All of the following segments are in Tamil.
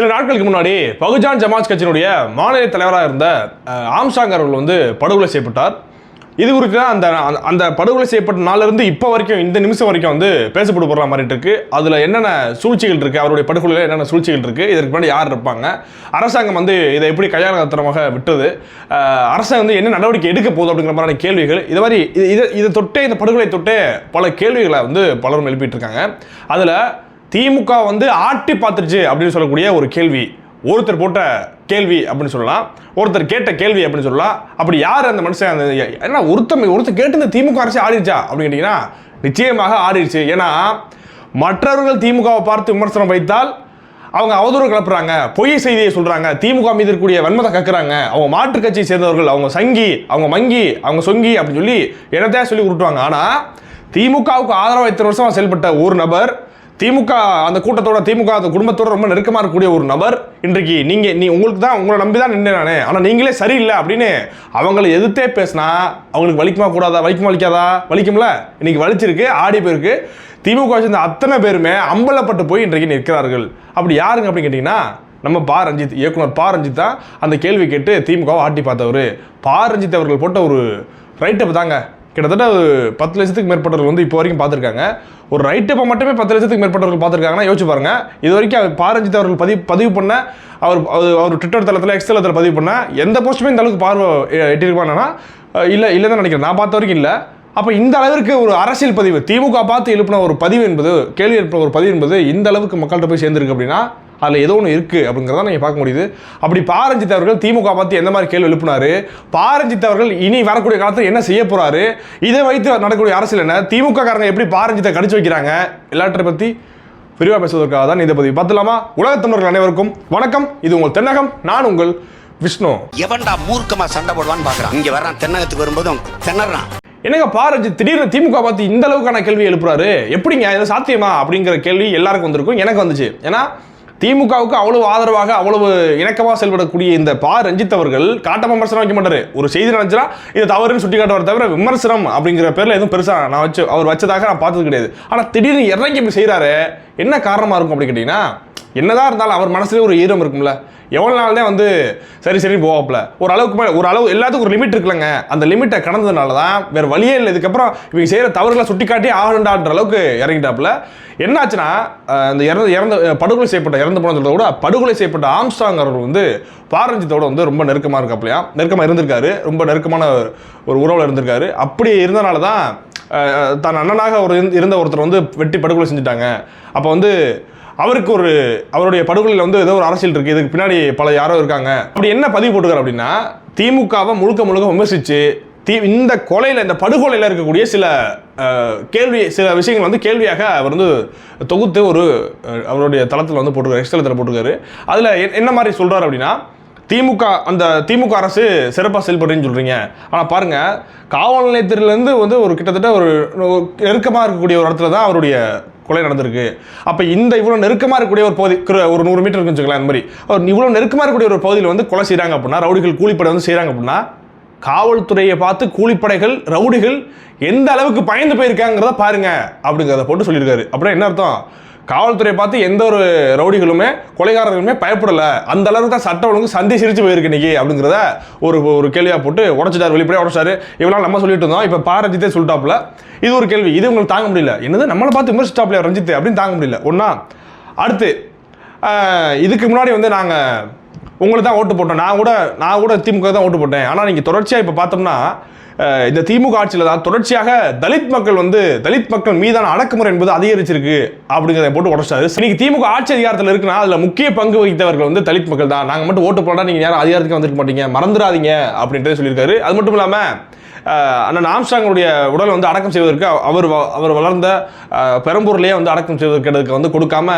சில நாட்களுக்கு முன்னாடி பகுஜான் ஜமாஜ் கட்சியினுடைய மாநில தலைவராக இருந்த ஆம்சாங் அவர்கள் வந்து படுகொலை செய்யப்பட்டார். இது குறித்து தான் அந்த அந்த- படுகொலை செய்யப்பட்ட நாளிலிருந்து இப்போ வரைக்கும் இந்த நிமிஷம் வரைக்கும் வந்து பேசப்பட்டு போகிற மாதிரி இருக்கு. அதில் என்னென்ன சூழ்ச்சிகள் இருக்குது அவருடைய படுகொலையில் என்னென்ன சூழ்ச்சிகள் இருக்குது இதற்கு முன்னாடி யார் இருப்பாங்க? அரசாங்கம் வந்து இதை எப்படி கையாளத்தனமாக விட்டது? அரசாங்கம் வந்து என்ன நடவடிக்கை எடுக்க போகுது அப்படிங்கிற மாதிரியான கேள்விகள். இது மாதிரி இது இதை இதை தொட்டே இந்த படுகொலை தொட்டே பல கேள்விகளை வந்து பலரும் எழுப்பிட்டு இருக்காங்க. அதில் திமுக வந்து ஆட்டி பார்த்துருச்சு அப்படின்னு சொல்லக்கூடிய ஒரு கேள்வி. ஒருத்தர் போட்ட கேள்வி அப்படின்னு சொல்லலாம். ஒருத்தர் கேட்ட கேள்வி அப்படின்னு சொல்லலாம். அப்படி யார் அந்த மனுஷன்? அந்த என்ன ஒருத்தர் ஒருத்தர் கேட்டு இந்த திமுக அரசு ஆடிடுச்சா அப்படின்னு கேட்டிங்கன்னா நிச்சயமாக ஆடிடுச்சு ஏன்னா மற்றவர்கள் திமுகவை பார்த்து விமர்சனம் வைத்தால் அவங்க அவதூறு கிளப்புறாங்க. பொய் செய்தியை சொல்கிறாங்க திமுக மீது இருக்கக்கூடிய வன்மத்தை கக்குறாங்க. அவங்க மாற்றுக் கட்சியை சேர்ந்தவர்கள் அவங்க சங்கி அவங்க மங்கி அவங்க சொங்கி அப்படின்னு சொல்லி என்னத்தையா சொல்லி உருட்டுவாங்க. ஆனால் திமுகவுக்கு ஆதரவாக இத்தனை வருஷமாக செயல்பட்ட ஒரு நபர் திமுக அந்த கூட்டத்தோட திமுக அந்த குடும்பத்தோட ரொம்ப நெருக்கமாக இருக்கக்கூடிய ஒரு நபர். இன்றைக்கு நீங்கள் நீ உங்களுக்கு தான் உங்களை நம்பி தான் நின்று நானே. ஆனால் நீங்களே சரியில்லை அப்படின்னு அவங்கள எதிர்த்தே பேசினா அவங்களுக்கு வலிக்குமா கூடாதா? வலிக்குமா வலிக்காதா? வலிக்கும்ல? இன்றைக்கி வலிச்சிருக்கு ஆடி போயிருக்கு. திமுக சேர்ந்த அத்தனை பேருமே அம்பலப்பட்டு போய் இன்றைக்கு நிற்கிறார்கள். அப்படி யாருங்க அப்படின்னு கேட்டிங்கன்னா நம்ம பா. ரஞ்சித் இயக்குனர் பா. ரஞ்சித் தான் அந்த கேள்வி கேட்டு திமுகவை ஆட்டி பார்த்தவர். பா. ரஞ்சித் அவர்கள் போட்ட ஒரு ரைட்டப் தாங்க. கிட்டத்தட்ட ஒரு பத்து லட்சத்துக்கு மேற்பட்டவர்கள் வந்து இப்போ வரைக்கும் பார்த்துருக்காங்க. ஒரு ரைட்டப்பை மட்டுமே பத்து லட்சத்துக்கு மேற்பட்டவர்கள் பார்த்துருக்காங்கன்னா யோசிச்சு பாருங்கள் இது வரைக்கும் அவர் பாரஞ்சித் அவர்கள் பதிவு பதிவு பண்ண அவர் அவர் ட்விட்டர் தளத்தில் எக்ஸ் தளத்தில் பதிவு பண்ண எந்த போஸ்ட்டுமே இந்த அளவுக்கு பார்வை எட்டியிருப்பானா இல்லை இல்லை தான் நினைக்கிறேன். நான் பார்த்த வரைக்கும் இல்லை. அப்போ இந்த அளவிற்கு ஒரு அரசியல் பதிவு திமுக பார்த்து எழுப்பின ஒரு பதிவு என்பது கேள்வி எழுப்பின ஒரு பதிவு என்பது இந்த அளவுக்கு மக்கள்கிட்ட போய் சேர்ந்துருக்கு அப்படின்னா அதில் ஏதோ ஒன்று இருக்குது அப்படிங்கிறத நீங்கள் பார்க்க முடியுது. அப்படி பாரஞ்சித் அவர்கள் திமுக பார்த்து எந்த மாதிரி கேள்வி எழுப்பினாரு? பாரஞ்சித் அவர்கள் இனி வரக்கூடிய காலத்தில் என்ன செய்ய போறாரு? இதை வைத்து நடக்கக்கூடிய அரசியல் என்ன? திமுக காரங்க எப்படி பாரஞ்சித்தை கடிச்சு வைக்கிறாங்க? எல்லாற்றை பற்றி விரிவாக பேசுவதற்காக தான் இந்த பதிவு. பார்த்துலாமா உலகத் தமிழர்கள் அனைவருக்கும் வணக்கம். இது உங்கள் தென்னகம். நான் உங்கள் விஷ்ணு. எவன்டா மூர்க்கமா சண்டை போடுவான்னு பாக்குறான். இங்க வர்றான். தென்னகத்துக்கு வரும்போதும் திணறான். என்னங்க பாரஞ்சித்? திடீர்னு திமுக பார்த்து இந்த அளவுக்கான கேள்வி எழுப்புறாரு? எப்படிங்க? இது சாத்தியமா? அப்படிங்கிற கேள்வி எல்லாருக்கும் வந்திருக்கும். எனக்கு வந்துச்சு. ஏன்னா திமுகவுக்கு அவ்வளவு ஆதரவாக அவ்வளவு இணக்கமாக செயல்படக்கூடிய இந்த பா. ரஞ்சித் அவர்கள் காட்டமா விமர்சனம் வைக்க மாட்டாரு. ஒரு செய்தி நினைச்சா இது தவறுன்னு சுட்டி காட்டுவார் தவிர விமர்சனம் அப்படிங்கிற பேர்ல எதுவும் பெருசா நான் வச்சு அவர் வச்சதாக நான் பார்த்தது கிடையாது. ஆனா திடீர்னு இறங்கி இப்படி செய்றாரு என்ன காரணமா இருக்கும் அப்படின்னு கேட்டீங்கன்னா என்னதான் இருந்தாலும் அவர் மனசுலேயே ஒரு ஈரம் இருக்கும்ல. எவ்வளோ நாள் தான் வந்து சரி சரி போவாப்ல ஒரு அளவுக்கு மேலே ஒரு அளவு எல்லாத்துக்கும் ஒரு லிமிட் இருக்குல்லங்க. அந்த லிமிட்டை கடந்ததுனால தான் வேறு வழியே இல்லை. இதுக்கப்புறம் இவங்க செய்கிற தவறுகளை சுட்டி காட்டி ஆகணுண்டான்ற அளவுக்கு இறங்கிட்டாப்புல. என்னாச்சுன்னா அந்த இந்த இறந்து படுகொலை செய்யப்பட்ட இறந்து போனதை விட படுகொலை செய்யப்பட்ட ஆம்ஸ்டாங் அவர்கள் வந்து பாரஞ்சித்தோட வந்து ரொம்ப நெருக்கமாக இருக்காப்லையா நெருக்கமாக இருந்திருக்காரு. ரொம்ப நெருக்கமான ஒரு- உறவில் இருந்திருக்காரு. அப்படி இருந்தனால தான் தன் அண்ணனாக ஒரு இருந்த ஒருத்தர் வந்து வெட்டி படுகொலை செஞ்சுட்டாங்க. அப்போ வந்து அவருக்கு ஒரு அவருடைய படுகொலையில் வந்து ஏதோ ஒரு அரசியல் இருக்குது இதுக்கு பின்னாடி பல யாரோ இருக்காங்க. அப்படி என்ன பதிவு போட்டுக்கார் அப்படின்னா திமுகவை முழுக்க முழுக்க விமர்சித்து தீ இந்த கொலையில் இந்த படுகொலையில் இருக்கக்கூடிய சில கேள்வி சில விஷயங்கள் வந்து கேள்வியாக அவர் வந்து தொகுத்து ஒரு அவருடைய தளத்தில் வந்து போட்டிருக்காரு எக்ஸ் தளத்தில் போட்டிருக்காரு. அதில் என்ன மாதிரி சொல்கிறார் அப்படின்னா திமுக அந்த திமுக அரசு சிறப்பாக செயல்படுறேன்னு சொல்கிறீங்க ஆனால் பாருங்கள் காவல் நிலையத்திலேருந்து வந்து ஒரு கிட்டத்தட்ட ஒரு நெருக்கமாக இருக்கக்கூடிய ஒரு இடத்துல தான் அவருடைய கொலை நடந்திருக்கு. அப்போ இந்த இவ்வளோ நெருக்கமாக இருக்கக்கூடிய ஒரு பகுதி ஒரு நூறு மீட்டர் இருக்குன்னு வச்சுக்கலாம் மாதிரி. ஒரு இவ்வளோ நெருக்கமாக இருக்கக்கூடிய ஒரு பகுதியில் வந்து கொலை செய்கிறாங்க அப்படின்னா ரவுடிகள் கூலிப்படை வந்து செய்கிறாங்க அப்படின்னா காவல்துறையை பார்த்து கூலிப்படைகள் ரவுடிகள் எந்த அளவுக்கு பயந்து போயிருக்காங்கிறத பாருங்க அப்படிங்கிறத போட்டு சொல்லியிருக்காரு. அப்படின்னா என்ன அர்த்தம்? காவல்துறையை பார்த்து எந்த ஒரு ரவுடிகளுமே கொலைகாரர்களுமே பயப்படலை. அந்த அளவுக்கு தான் சட்டம் ஒழுங்கு சந்தி சிரிச்சு போயிருக்கு இன்னைக்கு அப்படிங்கிறத ஒரு ஒரு கேள்வியாக போட்டு உடச்சிட்டார் வெளிப்படையாக உடச்சாரு இவெல்லாம் நம்ம சொல்லிட்டு இருந்தோம். இப்போ பா ரஞ்சித்தே சொல்லிட்டாப்புல. இது ஒரு கேள்வி. இது உங்களுக்கு தாங்க முடியல. என்னது? நம்மளை பார்த்து விமர்சிட்டாப்லையா ரஞ்சித் அப்படின்னு தாங்க முடியல. ஒன்றா அடுத்து இதுக்கு முன்னாடி வந்து நாங்கள் உங்களுக்கு தான் ஓட்டு போட்டோம். நான் கூட நான் கூட திமுக தான் ஓட்டு போட்டேன். ஆனால் நீங்கள் தொடர்ச்சியாக இப்போ பார்த்தோம்னா இந்த திமுக ஆட்சியில் தான் தொடர்ச்சியாக தலித் மக்கள் வந்து தலித் மக்கள் மீதான அடக்குமுறை என்பது அதிகரிச்சிருக்கு அப்படிங்கிறத போட்டு உடச்சாரு. இன்னைக்கு திமுக ஆட்சி அதிகாரத்தில் இருக்குன்னா அதில் முக்கிய பங்கு வகித்தவர்கள் வந்து தலித் மக்கள் தான். நாங்கள் மட்டும் ஓட்டு போட்டா நீங்கள் யாரும் அதிகாரத்துக்கு வந்திருக்க மாட்டீங்க. மறந்துடாதீங்க அப்படின்றத சொல்லியிருக்காரு. அது மட்டும் இல்லாமல் அண்ணன் ஆம்ஸ்டாங்குடைய உடலை வந்து அடக்கம் செய்வதற்கு அவர் வ- அவர் வளர்ந்த பெரம்பூர்லேயே வந்து அடக்கம் செய்வதற்கு வந்து கொடுக்காம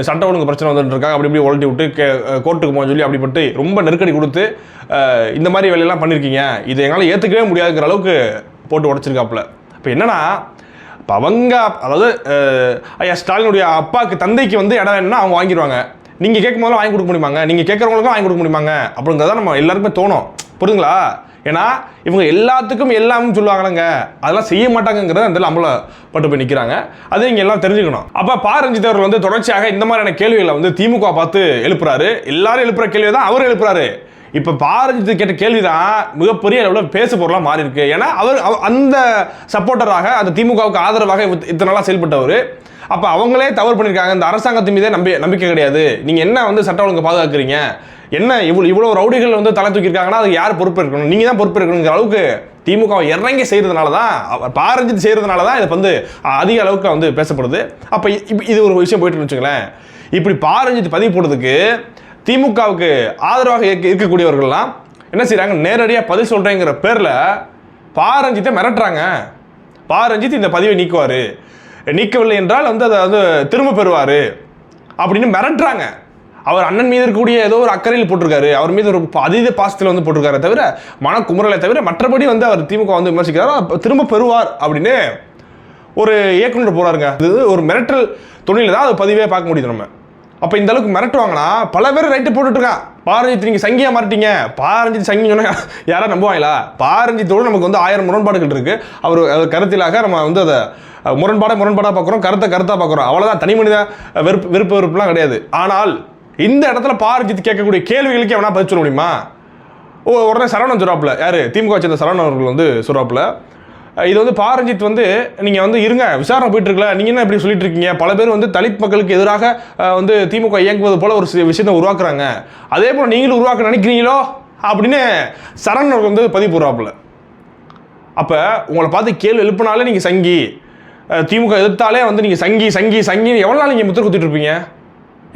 சட்ட ஒழுங்கு பிரச்சனை வந்துட்டு இருக்காங்க. அப்படி இப்படி ஒழட்டி விட்டு கே கோர்ட்டுக்கு போக சொல்லி அப்படிப்பட்டு ரொம்ப நெருக்கடி கொடுத்து இந்த மாதிரி வேலையெல்லாம் பண்ணியிருக்கீங்க. இது எங்களால் ஏற்றுக்கவே முடியாதுங்கிற அளவுக்கு போட்டு உடச்சிருக்காப்புல. இப்போ என்னன்னா இப்போ அவங்க அதாவது ஐயா ஸ்டாலினுடைய அப்பாவுக்கு தந்தைக்கு வந்து இடம் வேணும்னா அவங்க வாங்கிடுவாங்க. நீங்கள் கேட்கும் போதெல்லாம் வாங்கி கொடுக்க முடியுமாங்க? நீங்கள் கேட்குறவங்களுக்கும் வாங்கி கொடுக்க முடியுமாங்க? அப்படிங்கிறத நம்ம எல்லாருக்குமே தோணும். புரியுதுங்களா? ஏன்னா இவங்க எல்லாத்துக்கும் எல்லாமும் சொல்லுவாங்களாங்க. அதெல்லாம் செய்ய மாட்டாங்கங்கிறத அந்த அம்பலப்பட்டு போய் நிற்கிறாங்க அதை நீங்கள் எல்லாம் தெரிஞ்சுக்கணும். அப்போ பா. ரஞ்சித் அவர்கள் வந்து தொடர்ச்சியாக இந்த மாதிரியான கேள்விகளை வந்து திமுக பார்த்து எழுப்புறாரு. எல்லாரும் எழுப்புற கேள்வி தான் அவர் எழுப்புறாரு. இப்போ பாரஞ்சித் கேட்ட கேள்வி தான் மிகப்பெரிய அளவில் பேசு பொருளாக மாறி இருக்கு ஏன்னா அவர் அவ- அந்த சப்போர்ட்டராக அந்த திமுகவுக்கு ஆதரவாக இத்தனை நாளாக செயல்பட்டவர். அப்போ அவங்களே தவறு பண்ணியிருக்காங்க. இந்த அரசாங்கத்தின் மீதே நம்பி நம்பிக்கை கிடையாது. நீங்கள் என்ன வந்து சட்ட ஒழுங்கு பாதுகாக்கிறீங்க? என்ன இவ்வளோ இவ்வளோ ரவுடிகள் வந்து தலை தூக்கியிருக்காங்கன்னா அதுக்கு யார் பொறுப்பு இருக்கணும்? நீங்கள் தான் பொறுப்பு இருக்கணுங்கிற அளவுக்கு திமுக இறங்கி செய்கிறதுனால தான் பாரஞ்சித் செய்கிறதுனால தான் இது வந்து அதிக அளவுக்கு வந்து பேசப்படுது. அப்போ இது ஒரு விஷயம் போயிட்டு வச்சுங்களேன் இப்படி பாரஞ்சித் பதிவு போடுறதுக்கு திமுகவுக்கு ஆதரவாக இருக்கக்கூடியவர்கள்லாம் என்ன செய்கிறாங்க நேரடியாக பதில் சொல்கிறேங்கிற பேரில் பாரஞ்சித்தை மிரட்டுறாங்க. பாரஞ்சித் இந்த பதிவை நீக்குவார். நீக்கவில்லை என்றால் வந்து அதை வந்து திரும்ப பெறுவார். அப்படின்னு மிரட்டுறாங்க. அவர் அண்ணன் மீது இருக்கக்கூடிய ஏதோ ஒரு அக்கறையில் போட்டிருக்காரு. அவர் மீது ஒரு அதீத பாசத்தில் வந்து போட்டிருக்காரு தவிர மனக்குமுறலை தவிர மற்றபடி வந்து அவர் திமுக வந்து விமர்சிக்கிறார் திரும்ப பெறுவார் அப்படின்னு ஒரு இயக்குனர் போகிறாருங்க இது ஒரு மிரட்டல் துணியில் தான் அது பதிவே பார்க்க முடியுது நம்ம. அப்போ இந்த அளவுக்கு மிரட்டுவாங்கன்னா பல பேர் ரைட்டு போட்டுட்டு இருக்கான் பாரஞ்சித் நீங்கள் சங்கியாக மாறிட்டீங்க. பாரஞ்சித் சங்கி சொன்னா யாராவது நம்புவாங்களா? பாரஞ்சித்தோடு நமக்கு வந்து ஆயிரம் முரண்பாடுகள் இருக்குது அவர் அவர் கருத்திலாக நம்ம வந்து அதை முரண்பாடாக முரண்பாடாக பார்க்குறோம். கருத்தை கருத்தாக பார்க்குறோம். அவ்வளோதான் தனி மனித வெறுப்பு விருப்ப வெறுப்புலாம் கிடையாது. ஆனால் இந்த இடத்துல பாரஞ்சித் கேட்கக்கூடிய கேள்விகளுக்கு எவனா பதில் சொல்ல முடியுமா? ஓ உடனே சரவணன் சொல்கிறாப்புல யார்? திமுக வச்சிருந்த சரவணன் அவர்கள் வந்து சொல்கிறாப்புல இது வந்து பாரஞ்சித் வந்து நீங்கள் வந்து இருங்க விசாரணை போயிட்டுருக்கல நீங்கள் என்ன இப்படி சொல்லிட்டு இருக்கீங்க பல பேர் வந்து தலித் மக்களுக்கு எதிராக வந்து திமுக இயங்குவது போல ஒரு விஷயத்தை உருவாக்குறாங்க. அதே போல் நீங்களும் உருவாக்க நினைக்கிறீங்களோ? அப்படின்னு சரண் வந்து பதிவு போடுறாப்புல. அப்போ உங்களை பார்த்து கேள்வி எழுப்பினாலே நீங்கள் சங்கி. திமுக எதிர்த்தாலே வந்து நீங்கள் சங்கி சங்கி சங்கி எவ்வளோ நாள் நீங்கள் முத்திர குத்திட்டு இருப்பீங்க?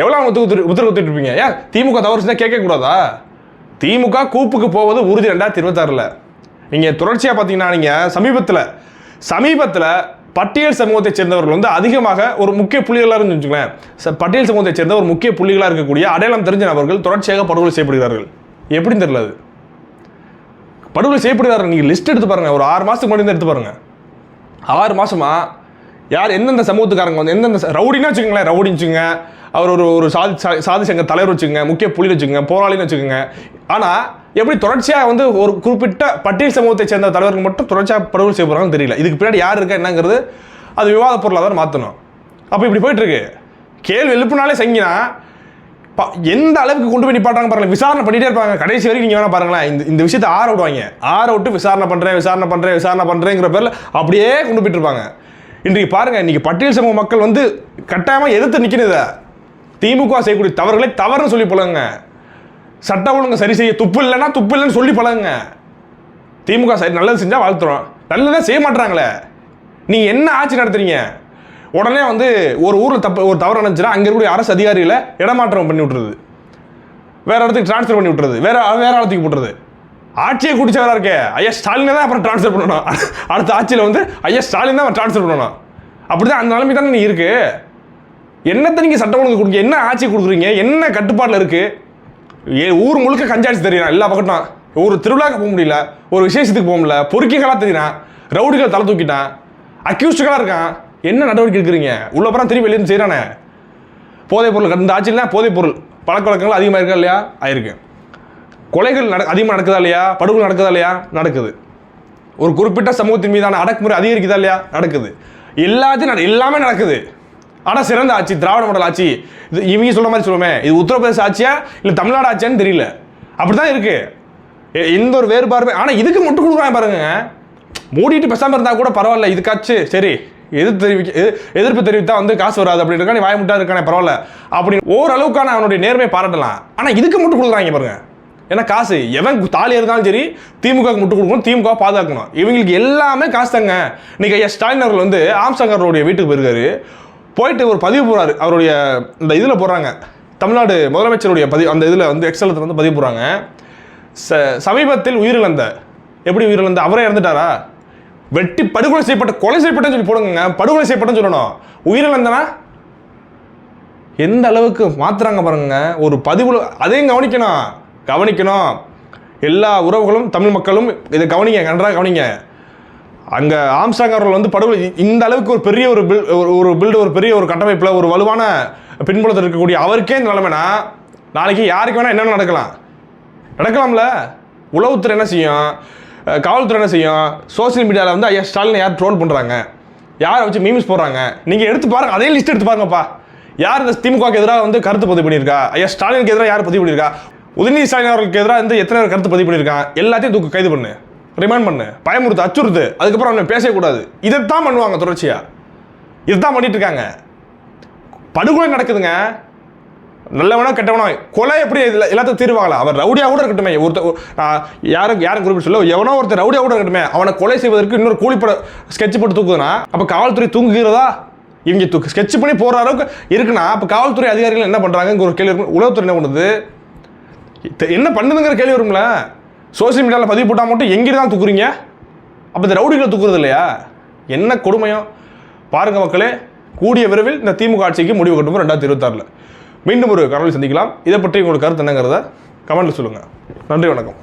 எவ்வளோ முத்து குத்து முத்திர குத்திட்டு இருப்பீங்க? ஏன் திமுக தவறு செஞ்சால் கேட்கக்கூடாதா? திமுக கூப்புக்கு போவது உறுதி ரெண்டாயிரத்தி இருபத்தாறில். நீங்கள் தொடர்ச்சியாக பார்த்தீங்கன்னா நீங்கள் சமீபத்தில் சமீபத்தில் பட்டியல் சமூகத்தை சேர்ந்தவர்கள் வந்து அதிகமாக ஒரு முக்கிய புள்ளிகளாக இருந்து வச்சுங்களேன் பட்டியல் சமூகத்தை சேர்ந்த ஒரு முக்கிய புள்ளிகளாக இருக்கக்கூடிய அடையாளம் தெரிஞ்ச நபர்கள் தொடர்ச்சியாக படுகொலை செய்யப்படுகிறார்கள். எப்படின்னு தெரியல அது. படுகொலை செய்யப்படுகிறார்கள். நீங்கள் லிஸ்ட் எடுத்து பாருங்கள் ஒரு ஆறு மாதத்துக்கு முன்னாடி எடுத்து பாருங்கள் ஆறு மாதமாக யார் எந்தெந்த சமூகத்துக்காரங்க வந்து எந்தெந்த ச- ரவுடின்னு வச்சுக்கோங்களேன். ரவுடின்னு வச்சுக்கோங்க. அவர் ஒரு ஒரு சாதி சா- சாதி சங்க தலைவர் வச்சுக்கோங்க. முக்கிய புள்ளி வச்சுக்கோங்க. போராளின்னு வச்சுக்கோங்க. ஆனால் எப்படி தொடர்ச்சியாக வந்து ஒரு குறிப்பிட்ட பட்டியல் சமூகத்தை சேர்ந்த தலைவர்கள் மட்டும் தொடர்ச்சியாக படுகொலை செய்ய போகிறாங்கன்னு தெரியல. இதுக்கு பின்னாடி யார் இருக்கா என்னங்கிறது அது விவாத பொருளாக தான் மாற்றணும் அப்போ இப்படி போயிட்டுருக்கு. கேள்வி எழுப்புனாலே செஞ்சினா பா- எந்த அளவுக்கு கொண்டு போய் நிப்பாட்டாங்க பாருங்க விசாரணை பண்ணிகிட்டே இருப்பாங்க. கடைசி வரைக்கும் நீங்கள் வேணால் பாருங்களேன். இந்த இந்த விஷயத்தை ஆற விடுவாங்க. ஆற விட்டு விசாரணை பண்ணுறேன் விசாரணை பண்ணுறேன் விசாரணை பண்ணுறேங்கிற பேரில் அப்படியே கொண்டு போயிட்டு இருப்பாங்க. இன்றைக்கு பாருங்க இன்றைக்கி பட்டியல் சமூக மக்கள் வந்து கட்டாயமாக எதிர்த்து நிக்கணும் திமுக செய்யக்கூடிய தவறுகளை தவறுன்னு சொல்லி போலாங்க சட்ட ஒழுங்கு சரி செய்ய துப்பு இல்லைன்னா துப்பு இல்லைன்னு சொல்லி பழகுங்க. திமுக சரி நல்லது செஞ்சால் வாழ்த்துறோம். நல்லதே செய்ய மாட்றாங்களே. நீ என்ன ஆட்சி நடத்துறீங்க? உடனே வந்து ஒரு ஊரில் தப்பு ஒரு தவறு நினச்சினா அங்கே இருக்கக்கூடிய அரசு அதிகாரிகளை இடமாற்றம் பண்ணி விட்டுறது. வேற இடத்துக்கு ட்ரான்ஸ்ஃபர் பண்ணி விட்டுறது. வேற வேற இடத்துக்கு போட்டுறது. ஆட்சியை குடிச்சவரா இருக்கே. ஐயா ஸ்டாலினை தான் அப்புறம் ட்ரான்ஸ்ஃபர் பண்ணணும். அடுத்த ஆட்சியில் வந்து ஐயா ஸ்டாலின் தான் ட்ரான்ஸ்ஃபர் பண்ணணும். அப்படி தான் அந்த நிலைமை தானே நீ இருக்கு. என்னத்தை நீங்கள் சட்டம் ஒழுங்கு கொடுங்க என்ன ஆட்சி கொடுக்குறீங்க? என்ன கட்டுப்பாட்டில் இருக்குது ஏ ஊர் முழுக்க கஞ்சாட்சி தெரியும் எல்லா பக்கட்டும் ஒரு திருவிழாக்கு போக முடியல ஒரு விசேஷத்துக்கு போக முடியல பொறுக்கிகளாக தெரியும் ரவுடிகளை தலை தூக்கிட்டான் அக்யூஸ்டுகளாக இருக்கான். என்ன நடவடிக்கை எடுக்கிறீங்க? உள்ள அப்புறம் திரும்பி வெளியே செய்கிறானே போதைப் பொருள் இந்த ஆட்சியில் போதைப் பொருள் பழக்க வழக்கங்கள் அதிகமாக இருக்கா இல்லையா? ஆயிருக்கு. கொலைகள் நட அதிகமாக நடக்குதா இல்லையா? படுகொலை நடக்குதா இல்லையா? நடக்குது. ஒரு குறிப்பிட்ட சமூகத்தின் மீதான அடக்குமுறை அதிகரிக்குதா இல்லையா? நடக்குது. எல்லாத்தையும் நட- எல்லாமே நடக்குது. ஆனால் சிறந்த ஆட்சி திராவிட மாடல் ஆட்சி. இது இவங்க சொல்ற மாதிரி சொல்லுவோமே. இது உத்தரப்பிரதேச ஆட்சியா இல்லை தமிழ்நாடு ஆட்சியான்னு தெரியல. அப்படி தான் இருக்கு எந்த ஒரு வேறுபாடுமே ஆனால் இதுக்கு முட்டு கொடுக்குறாங்க பாருங்க. மூடிட்டு பேசாமல் இருந்தால் கூட பரவாயில்ல இதுக்காச்சு சரி எதிர்ப்பு தெரிவிக்க எதிர்ப்பு தெரிவித்தா வந்து காசு வராது அப்படி இருக்கா நீ வாய முட்டா இருக்கானே பரவாயில்ல. அப்படி ஓரளவுக்கான அவனுடைய நேர்மையை பாராட்டலாம். ஆனால் இதுக்கு முட்டு கொடுக்குறாங்க பாருங்க. ஏன்னா காசு எவன் தாலி இருந்தாலும் சரி திமுக முட்டு கொடுக்கணும் திமுக பாதுகாக்கணும். இவங்களுக்கு எல்லாமே காசு தாங்க. இன்னைக்கு ஐயா ஸ்டாலின் அவர்கள் வந்து ஆம்சங்கருடைய வீட்டுக்கு போயிருக்காரு. போயிட்டு ஒரு பதிவு போகிறாரு அவருடைய இந்த இதில் போடுறாங்க தமிழ்நாடு முதலமைச்சருடைய பதிவு அந்த இதில் வந்து எக்ஸலத்தில் வந்து பதிவு போடுறாங்க ச சமீபத்தில் உயிரிழந்த எப்படி உயிரிழந்த? அவரே இறந்துட்டாரா? வெட்டி படுகொலை செய்யப்பட்ட கொலை செய்யப்பட்டன்னு சொல்லி போடுங்க படுகொலை செய்யப்பட்டன்னு சொல்லணும். உயிரிழந்தனா? எந்த அளவுக்கு மாத்துறாங்க பாருங்க. ஒரு பதிவுல அதையும் கவனிக்கணும். கவனிக்கணும். எல்லா உறவுகளும் தமிழ் மக்களும் இதை கவனிங்க. நன்றாக கவனிங்க. அங்கே ஆம்ஸ்டாங் அவர்கள் வந்து படுகொலை இந்த அளவுக்கு ஒரு பெரிய ஒரு பில் ஒரு ஒரு பில்டு ஒரு பெரிய ஒரு கட்டமைப்பில் ஒரு வலுவான பின்புலத்தில் இருக்கக்கூடிய அவருக்கே இந்த நிலைமைனா நாளைக்கு யாருக்கு வேணால் என்னென்ன நடக்கலாம்? நடக்கலாம்ல. உளவுத்துறை என்ன செய்யும்? காவல்துறை என்ன செய்யும்? சோஷியல் மீடியாவில் வந்து ஐயா ஸ்டாலினை யார் ட்ரோல் பண்ணுறாங்க யாரை வச்சு மீம்ஸ் போடுறாங்க? நீங்கள் எடுத்து பாருங்க அதே லிஸ்ட் எடுத்து பாருங்கப்பா. யார் இந்த திமுகவுக்கு எதிராக வந்து கருத்து பதிவு பண்ணியிருக்கா? ஐயா ஸ்டாலினுக்கு எதிராக யார் பதிவு பண்ணியிருக்கா? உதயநிதி ஸ்டாலின் அவர்களுக்கு எதிராக வந்து எத்தனை கருத்து பதிவு பண்ணியிருக்கான் எல்லாத்தையும் தூக்கு கைது பண்ணு. ரிமைண்ட் பண்ணு. பயமுறுத்து அச்சுறுத்து. அதுக்கப்புறம் அவனை பேசக்கூடாது இதைத்தான் பண்ணுவாங்க தொடர்ச்சியாக இதுதான் பண்ணிட்டு இருக்காங்க. படுகொலை நடக்குதுங்க. நல்லவனா கெட்டவனா கொலை எப்படி இதில் எல்லாத்தையும் தீர்வாங்களா? அவர் ரவுடியாக கூட இருக்கட்டுமே. ஒருத்தர் யாரும் யாரும் குறிப்பிட்டு சொல்ல எவனோ ஒருத்தர் ரவுடியாக கூட இருக்கட்டுமே. அவனை கொலை செய்வதற்கு இன்னொரு கூலிப்பட ஸ்கெட்ச் போட்டு தூக்குதுன்னா அப்போ காவல்துறை தூங்குகிறதா? இவங்க தூக்கு ஸ்கெட்ச் பண்ணி போகிற அளவுக்கு இருக்குன்னா அப்போ காவல்துறை அதிகாரிகள் என்ன பண்ணுறாங்க ஒரு கேள்வி இருக்கும் உளவுத்துறை என்ன பண்ணுது? என்ன பண்ணுதுங்கிற கேள்வி வரும்ல. சோசியல் மீடியாவில் பதிவு போட்டால் மட்டும் எங்கிட்டு தான் தூக்குறீங்க? அப்போ இந்த ரவுடிகளை தூக்குறது இல்லையா? என்ன கொடுமையும் பாருங்கள் மக்களே கூடிய விரைவில் இந்த திமுக ஆட்சிக்கு முடிவு கட்டும் ரெண்டாயிரத்தி இருபத்தாறில். மீண்டும் ஒரு கனவில் சந்திக்கலாம். இதை பற்றி உங்களுக்கு கருத்து என்னங்கிறத கமெண்ட்டில் சொல்லுங்கள் நன்றி வணக்கம்.